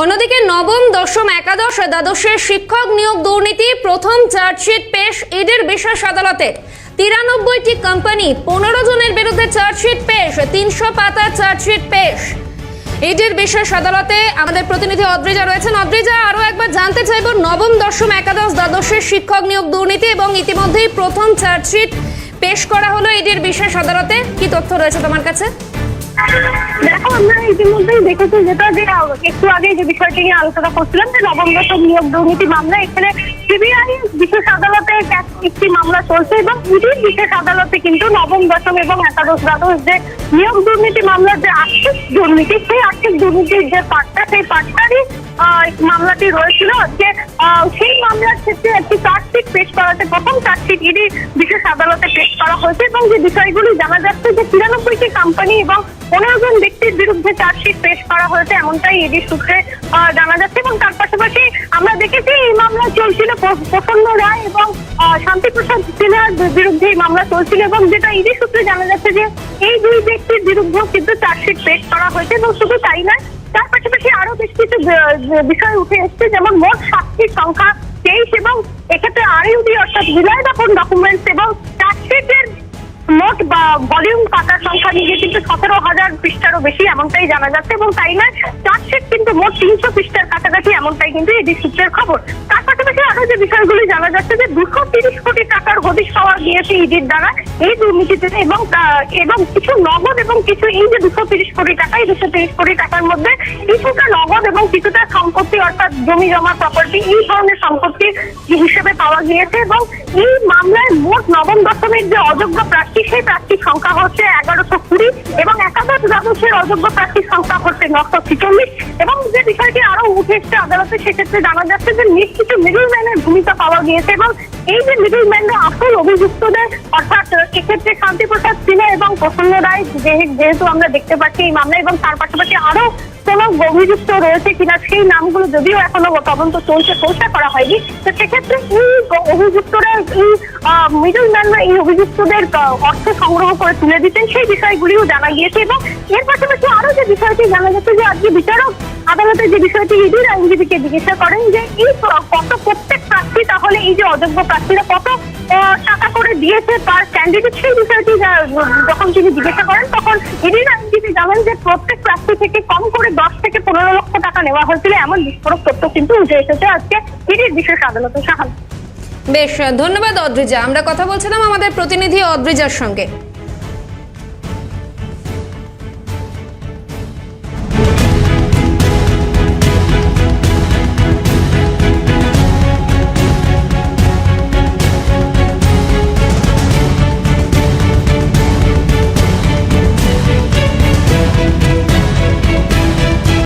অন্যদিকে নবম, দশম, একাদশ দ্বাদশের শিক্ষক নিয়োগ দুর্নীতি প্রথম চার্জশিট পেশ ইডির বিশেষ আদালতে। তিরানব্বইটি কোম্পানি পনেরো জনের বিরুদ্ধে চার্জশিট পেশ, তিনশো পাতা চার্জশিট পেশ। ইডির বিশেষ আদালতে আমাদের প্রতিনিধি অদ্রিজা রয়েছেন। অদ্রিজা, আরও একবার জানতে চাইব, নবম, দশম, একাদশ, দ্বাদশের শিক্ষক নিয়োগ দুর্নীতি এবং ইতিমধ্যেই প্রথম চার্জশিট পেশ করা হলো ইডির বিশেষ আদালতে। কি তথ্য রয়েছে তোমার কাছে? দেখো, আমরা ইতিমধ্যেই দেখেছি যেটা যে একটু আগে যে বিষয়টি নিয়ে আলোচনা করছিলাম, যে নবম দশম নিয়োগ দুর্নীতি মামলা, এখানে বিশেষ আদালতে একটি মামলা চলছে এবং বিশেষ আদালতে কিন্তু নবম দশম এবং একাদশ দ্বাদশ যে নিয়োগ দুর্নীতি মামলার যে আর্থিক দুর্নীতি, সেই আর্থিক দুর্নীতির যে পাটটা, সেই পাটটারই মামলাটি রয়েছিল। যে সেই মামলার ক্ষেত্রে একটি চার্জশিট পেশ করাতে প্রথম চার্জশিট ইডি বিশেষ আদালতে পেশ করা হয়েছে এবং যে বিষয়গুলি জানা যাচ্ছে যে তিরানব্বইটি কোম্পানি এবং পনেরো জন ব্যক্তির বিরুদ্ধে চার্জশিট পেশ করা হয়েছে, এমনটাই ইডি সূত্রে জানা যাচ্ছে এবং তার পাশাপাশি আমরা দেখেছি এই মামলা চলছিল প্র- প্রসন্ন রায় এবং শান্তিপ্রসাদ সিনহার বিরুদ্ধে এই মামলা চলছিল এবং যেটা ইডি সূত্রে জানা যাচ্ছে যে এই দুই ব্যক্তির বিরুদ্ধেও কিন্তু চার্জশিট পেশ করা হয়েছে এবং শুধু তাই নয়, তার পাশাপাশি আরও বেশ কিছু বিষয় উঠে এসেছে, যেমন মোট সাতটির সংখ্যা তেইশ এবং এক্ষেত্রে আরইউডি অর্থাৎ আপন ডকুমেন্টস এবং চার্জশিটের মোট বা ভলিউম পাতার সংখ্যা নিয়ে কিন্তু সতেরো হাজার পৃষ্ঠারও বেশি, এমনটাই জানা যাচ্ছে। এবং তাই নয়, চার্জশিট কিন্তু মোট তিনশো পৃষ্ঠার কাছাকাছি, এমনটাই কিন্তু এডি সূত্রের খবর। আরও যে বিষয়গুলি জানা যাচ্ছে যে দুশো তিরিশ কোটি টাকার হদিশ পাওয়া গিয়েছে ইডির দ্বারা এই দুর্নীতিতে এবং এবং কিছু নগদ এবং কিছু এই যে দুশো তিরিশ কোটি টাকা, এই দুশো তিরিশ কোটি টাকার মধ্যে কিছুটা নগদ এবং কিছুটা সম্পত্তি অর্থাৎ জমি জমা প্রপার্টি এই ধরনের সম্পত্তি হিসেবে পাওয়া গিয়েছে এবং এই মামলায় মোট নবম দশমের যে অযোগ্য প্রার্থী, সেই প্রার্থীর সংখ্যা হচ্ছে এগারোশো অযোগ্য প্রার্থীর সংখ্যা হচ্ছে নশো ছিচল্লিশ এবং যে বিষয়টি আরও উঠে এসছে আদালতে, সেক্ষেত্রে জানা যাচ্ছে যে বেশ কিছু মিডল ম্যানের ভূমিকা পাওয়া গিয়েছে এবং এই যে মিডল ম্যানরা আসল অভিযুক্তদের, অর্থাৎ এক্ষেত্রে শান্তিপ্রসাদ সিনহা এবং প্রসন্ন রায় যেহেতু আমরা দেখতে পাচ্ছি এই মামলা এবং তার পাশাপাশি আরও কোনো অভিযুক্ত রয়েছে কিনা সেই নামগুলো যদিও এখনও তদন্ত চলছে ঘোষণা করা হয়নি। তো সেক্ষেত্রে এই অভিযুক্তরা এই মিডল ম্যানরা এই অভিযুক্তদের অর্থ সংগ্রহ করে তুলে দিতেন, সেই বিষয়গুলিও জানা গিয়েছে এবং এর পাশাপাশি আরও যে বিষয়টি জানা যাচ্ছে যে আজকে বিচারক আদালতে যে বিষয়টি ইডির আইনজীবীকে জিজ্ঞাসা করেন যে এই কত প্রত্যেক প্রার্থী, তাহলে এই যে অযোগ্য প্রার্থীরা কত টাকা করে দিয়েছে তার ক্যান্ডিডেট সেই বিষয়টি যখন তিনি জিজ্ঞাসা করেন, তখন ইডির আইনজীবী জানান যে প্রত্যেক প্রার্থী থেকে কম করে দশ থেকে পনেরো লক্ষ টাকা নেওয়া হয়েছিল, এমন বিস্ফোরক তথ্য কিন্তু উঠে এসেছে আজকে ইডির বিশেষ আদালতের সাহায্যে। বেশ ধন্যবাদ অদ্রিজা। আমরা কথা বলছিলাম আমাদের প্রতিনিধি অদ্রিজার সঙ্গে।